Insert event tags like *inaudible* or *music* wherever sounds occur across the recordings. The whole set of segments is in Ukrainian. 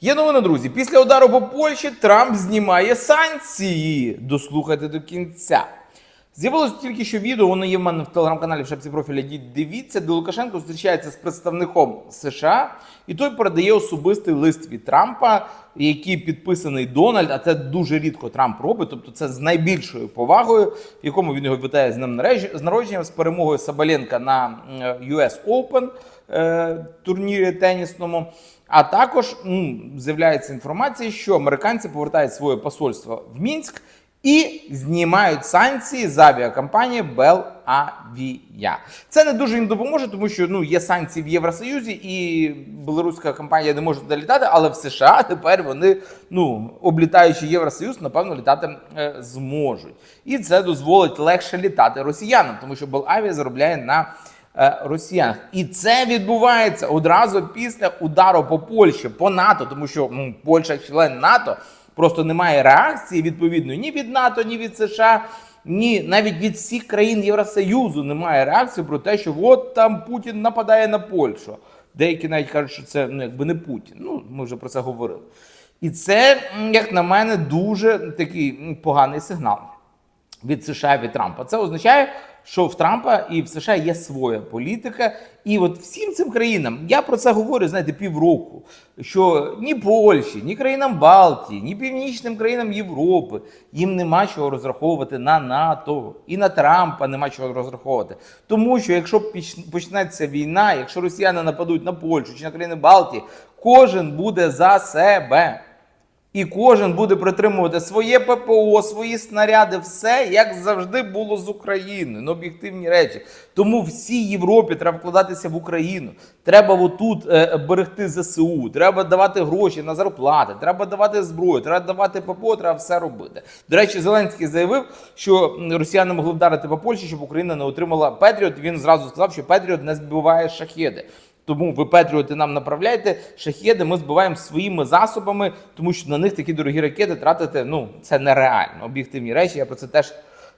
Є новина, друзі. Після удару по Польщі Трамп знімає санкції. Дослухайте до кінця. З'явилось тільки що відео, воно є в мене в телеграм-каналі в шапці профіля. Дивіться, де Лукашенко зустрічається з представником США, і той передає особистий лист від Трампа, який підписаний Дональд. А це дуже рідко Трамп робить. Тобто, це з найбільшою повагою, в якому він його вітає з ним з народженням, з перемогою Сабаленка на е, US Open е, турнірі тенісному. А також м, з'являється інформація, що американці повертають своє посольство в Мінськ і знімають санкції з авіакомпанії Bell Avia. Це не дуже їм допоможе, тому що ну є санкції в Євросоюзі, і білоруська компанія не може туди літати, але в США *laughs* тепер вони, ну облітаючи Євросоюз, напевно, літати е, зможуть. І це дозволить легше літати росіянам, тому що Bell Avia заробляє на е, росіянах. І це відбувається одразу після удару по Польщі, по НАТО, тому що ну, Польща член НАТО. Просто немає реакції відповідної ні від НАТО, ні від США, ні навіть від всіх країн Євросоюзу немає реакції про те, що от там Путін нападає на Польщу. Деякі навіть кажуть, що це ну, якби не Путін. Ну, ми вже про це говорили. І це, як на мене, дуже такий поганий сигнал від США від Трампа. Це означає, що в Трампа і в США є своя політика. І от всім цим країнам я про це говорю, знаєте, півроку. Що ні Польщі, ні країнам Балтії, ні північним країнам Європи їм нема чого розраховувати на НАТО і на Трампа нема чого розраховувати. Тому що якщо почнеться війна, якщо росіяни нападуть на Польщу чи на країни Балтії, кожен буде за себе. І кожен буде притримувати своє ППО, свої снаряди, все як завжди було з Україною. Ну, об'єктивні речі. Тому всій Європі треба вкладатися в Україну. Треба отут е, берегти ЗСУ, треба давати гроші на зарплати, треба давати зброю, треба давати ППО, треба все робити. До речі, Зеленський заявив, що росіяни могли вдарити по Польщі, щоб Україна не отримала Петріот. Він зразу сказав, що Петріот не збиває шахеди. Тому ви Петріоти нам направляйте шахеди, ми збиваємо своїми засобами, тому що на них такі дорогі ракети тратити ну це нереально. Об'єктивні речі. Я про це теж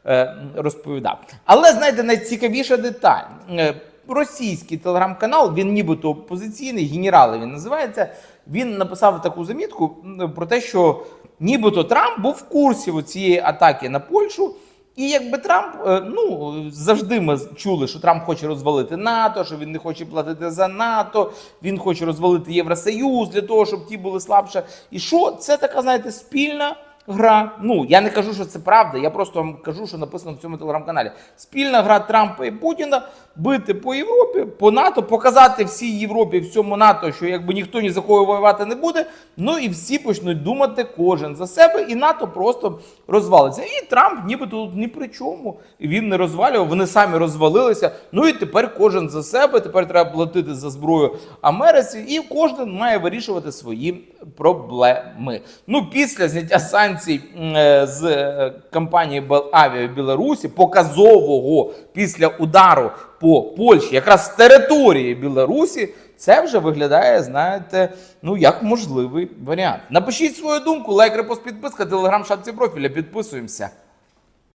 е, розповідав. Але знаєте, найцікавіша деталь. Е, Російський телеграм-канал, він нібито опозиційний, генерали він називається. Він написав таку замітку про те, що нібито Трамп був в курсі цієї атаки на Польщу. І якби Трамп, е, ну завжди ми чули, що Трамп хоче розвалити НАТО, що він не хоче платити за НАТО, він хоче розвалити Євросоюз для того, щоб ті були слабше. І що це така, знаєте, спільна гра. Ну я не кажу, що це правда. Я просто вам кажу, що написано в цьому телеграм-каналі. Спільна гра Трампа і Путіна бити по Європі, по НАТО, показати всій Європі, всьому НАТО, що якби ніхто ні за кого воювати не буде. Ну і всі почнуть думати кожен за себе, і НАТО просто розвалиться. І Трамп нібито тут ні при чому. Він не розвалював, вони самі розвалилися. Ну і тепер кожен за себе. Тепер треба платити за зброю Америці, і кожен має вирішувати свої проблеми. Ну, після зняття санкцій м, е, з е, компанії Белавіа в Білорусі, показового після удару по Польщі, якраз з території Білорусі. Це вже виглядає, знаєте, ну як можливий варіант. Напишіть свою думку, лайк, репост, підписка, телеграм, шапці профіля. Підписуємося.